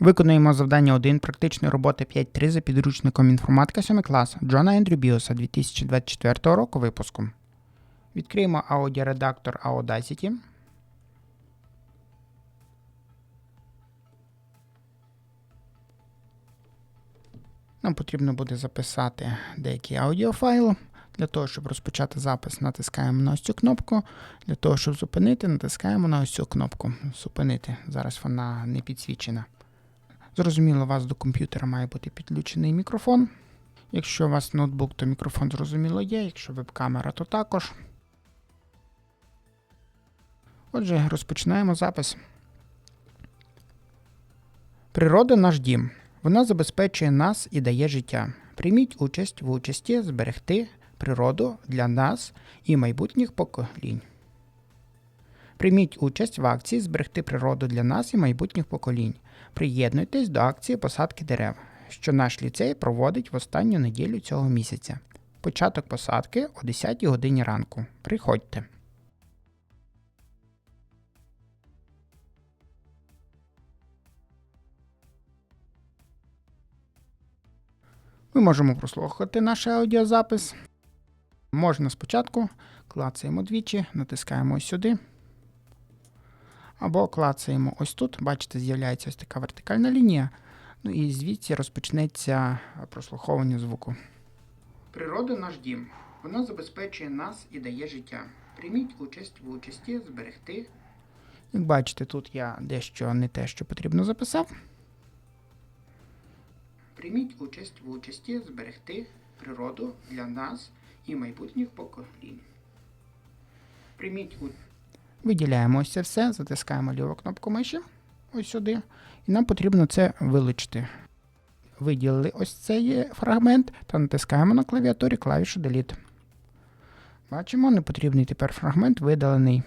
Виконуємо завдання 1 практичної роботи 5.3 за підручником інформатика 7 клас Джона Ендрю Біоса 2024 року випуску. Відкриємо аудіоредактор Audacity. Нам потрібно буде записати деякий аудіофайл. Для того, щоб розпочати запис, натискаємо на ось цю кнопку. Для того, щоб зупинити, натискаємо на ось цю кнопку. Зупинити. Зараз вона не підсвічена. Зрозуміло, у вас до комп'ютера має бути підключений мікрофон. Якщо у вас ноутбук, то мікрофон зрозуміло є, якщо веб-камера, то також. Отже, розпочинаємо запис. Природа наш дім. Вона забезпечує нас і дає життя. Прийміть участь в участі зберегти природу для нас і майбутніх поколінь. Прийміть участь в акції Зберегти природу для нас і майбутніх поколінь. Приєднуйтесь до акції посадки дерев, що наш ліцей проводить в останню неділю цього місяця. Початок посадки о 10 годині ранку. Приходьте. Ми можемо прослухати наш аудіозапис. Можна спочатку клацаємо двічі, натискаємо ось сюди. Або клацаємо ось тут. Бачите, з'являється ось така вертикальна лінія. Ну і звідси розпочнеться прослуховування звуку. Природа наш дім. Вона забезпечує нас і дає життя. Прийміть участь в участі, зберегти. Як бачите, тут я дещо не те, що потрібно записав. Прийміть участь в участі, зберегти природу для нас і майбутніх поколінь. Прийміть участь. Виділяємо ось це все, затискаємо ліву кнопку миші ось сюди. І нам потрібно це вилучити. Виділили ось цей фрагмент та натискаємо на клавіатурі клавішу Delete. Бачимо, непотрібний тепер фрагмент видалений.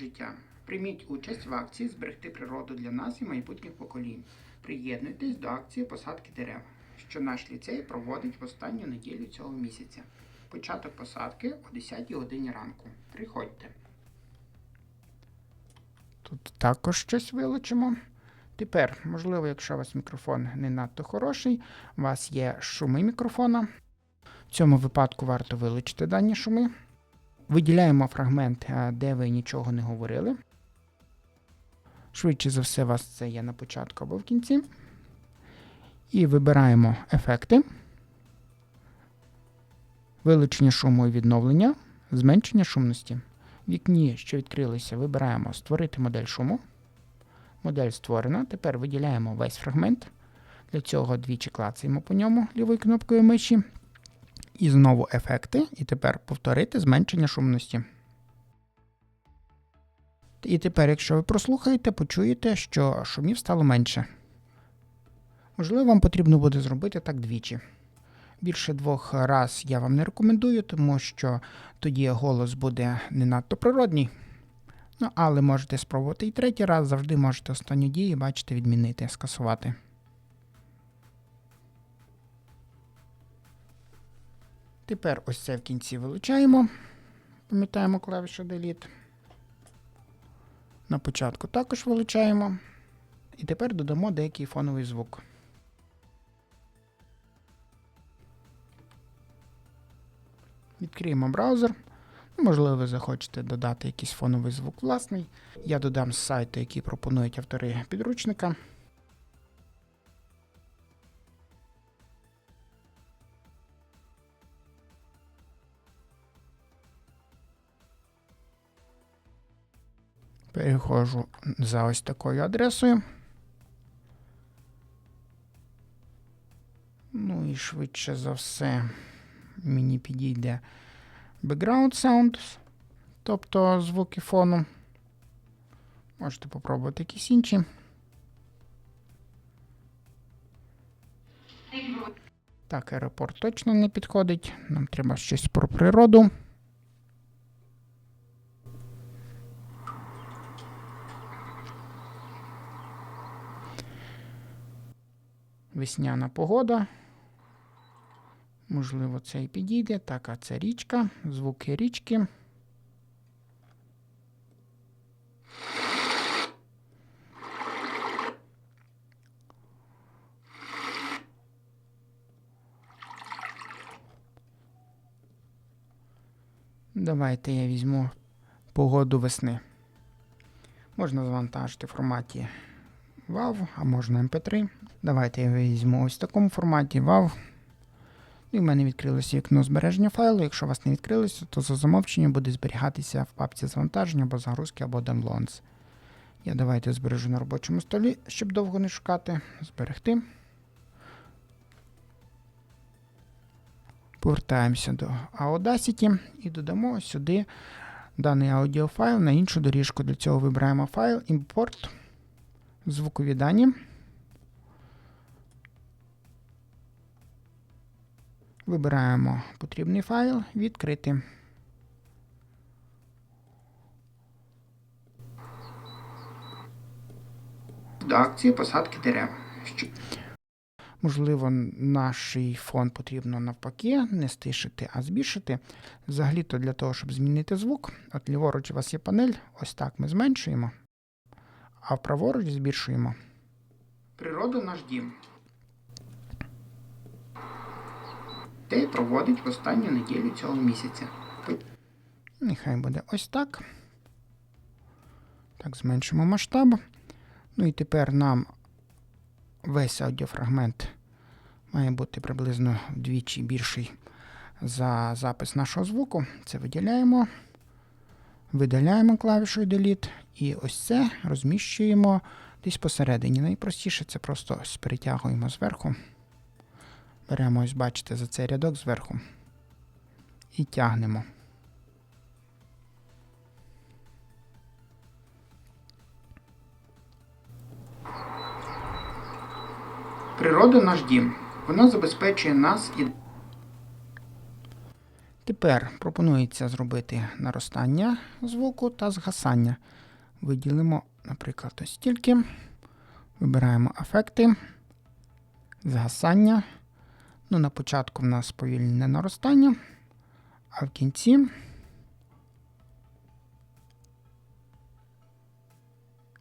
Життя. Прийміть участь в акції Зберегти природу для нас і майбутніх поколінь. Приєднуйтесь до акції посадки дерев, що наш ліцей проводить в останню неділю цього місяця. Початок посадки о 10 годині ранку. Приходьте. Тут також щось вилучимо. Тепер, можливо, якщо у вас мікрофон не надто хороший, у вас є шуми мікрофона. В цьому випадку варто вилучити дані шуми. Виділяємо фрагмент, е, де ви нічого не говорили. Швидше за все, у вас це є на початку або в кінці. І вибираємо ефекти, вилучення шуму і відновлення, зменшення шумності. Вікні, що відкрилися, вибираємо Створити модель шуму. Модель створена. Тепер виділяємо весь фрагмент. Для цього двічі клацаємо по ньому лівою кнопкою миші. І знову ефекти. І тепер повторити зменшення шумності. І тепер, якщо ви прослухаєте, почуєте, що шумів стало менше. Можливо, вам потрібно буде зробити так двічі. Більше двох раз я вам не рекомендую, тому що тоді голос буде не надто природній. Ну, але можете спробувати і третій раз, завжди можете останню дію, бачите, відмінити, скасувати. Тепер ось це в кінці вилучаємо. Пам'ятаємо клавішу Delete. На початку також вилучаємо. І тепер додамо деякий фоновий звук. Відкриємо браузер. Ну, Можливо, ви захочете додати якийсь фоновий звук власний. Я додам з сайту, який пропонують автори підручника. Переходжу за ось такою адресою. Ну і швидше за все мені підійде background sound, тобто звуки фону. Можете попробувати якісь інші. Так, аеропорт точно не підходить. Нам треба щось про природу. Весняна погода. Можливо, це і підійде. Так, а це річка, звуки річки. Давайте я візьму погоду весни. Можна завантажити в форматі WAV, а можна ем MP3. Давайте я візьму ось в такому форматі WAV. І в мене відкрилося вікно збереження файлу. Якщо у вас не відкрилося, то за замовченням буде зберігатися в папці завантаження або загрузки, або downloads. Я давайте збережу на робочому столі, щоб довго не шукати. Зберегти. Повертаємося до Audacity і додамо сюди даний аудіофайл на іншу доріжку. Для цього вибираємо файл, імпорт, звукові дані. Вибираємо потрібний файл, відкрити. До акції посадки дерев. Можливо, наш фон потрібно навпаки не стишити, а збільшити. Взагалі-то для того, щоб змінити звук, от ліворуч у вас є панель, ось так ми зменшуємо, а праворуч збільшуємо. Природа наш дім. Дей проводить в останню неділю цього місяця. Нехай буде ось так. Так, зменшимо масштаб. Ну і тепер нам весь аудіофрагмент має бути приблизно вдвічі більший за запис нашого звуку. Це виділяємо, видаляємо клавішою Delete. І ось це розміщуємо десь посередині. Найпростіше це просто перетягуємо зверху. Беремо, ось, бачите, за цей рядок зверху і тягнемо. Природа наш дім. Вона забезпечує нас і. Тепер пропонується зробити наростання звуку та згасання. Виділимо, наприклад, ось стільки. Вибираємо ефекти, згасання. Ну, На початку в нас повільне наростання, а в кінці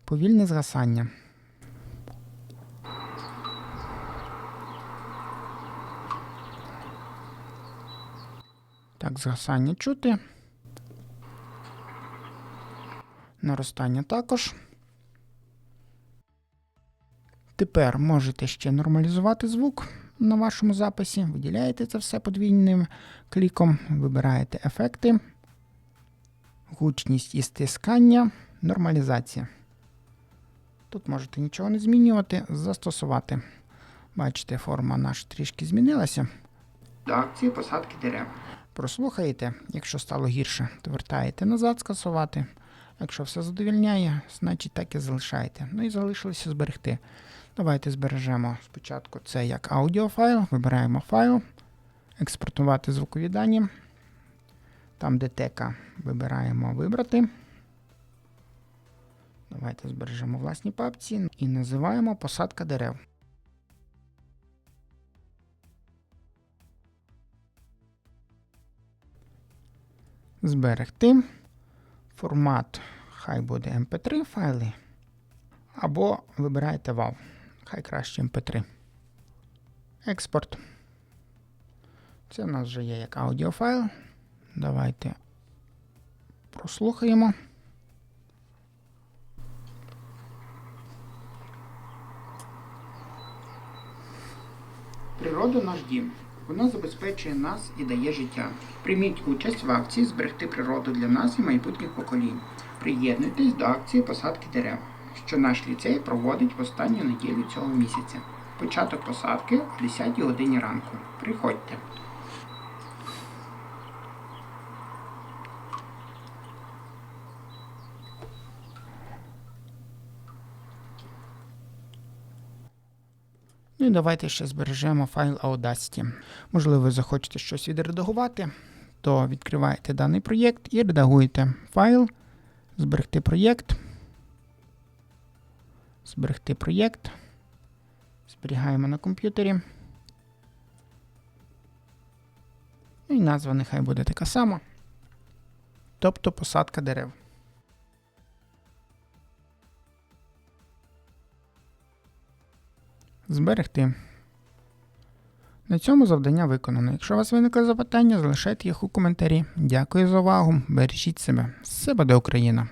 повільне згасання. Так, згасання чути. Наростання також. Тепер можете ще нормалізувати звук на вашому записі. Виділяєте це все подвійним кліком, вибираєте ефекти, гучність і стискання, нормалізація. Тут можете нічого не змінювати, застосувати. Бачите, форма наша трішки змінилася. До акції посадки дерев. Прослухаєте, якщо стало гірше, то вертаєте назад, скасувати. Якщо все задовільняє, значить так і залишаєте. Ну і залишилося зберегти. Давайте збережемо спочатку це як аудіофайл. Вибираємо файл, експортувати звукові дані. Там, де тека, вибираємо вибрати. Давайте збережемо власні папці і називаємо посадка дерев. Зберегти. Формат хай буде MP3 файли. Або вибираєте WAV. Хай краще MP3. Експорт. Це в нас вже є як аудіофайл. Давайте прослухаємо. Природа наш дім. Вона забезпечує нас і дає життя. Прийміть участь в акції Зберегти природу для нас і майбутніх поколінь. Приєднуйтесь до акції посадки дерев що наш ліцей проводить в останню неділю цього місяця. Початок посадки о 10 годині ранку. Приходьте. Ну і давайте ще збережемо файл Audacity. Можливо, ви захочете щось відредагувати, то відкриваєте даний проєкт і редагуєте файл, зберегти проєкт зберегти проєкт. Зберігаємо на комп'ютері. Ну і назва нехай буде така сама. Тобто посадка дерев. Зберегти. На цьому завдання виконано. Якщо у вас виникли запитання, залишайте їх у коментарі. Дякую за увагу. Бережіть себе. Все буде Україна!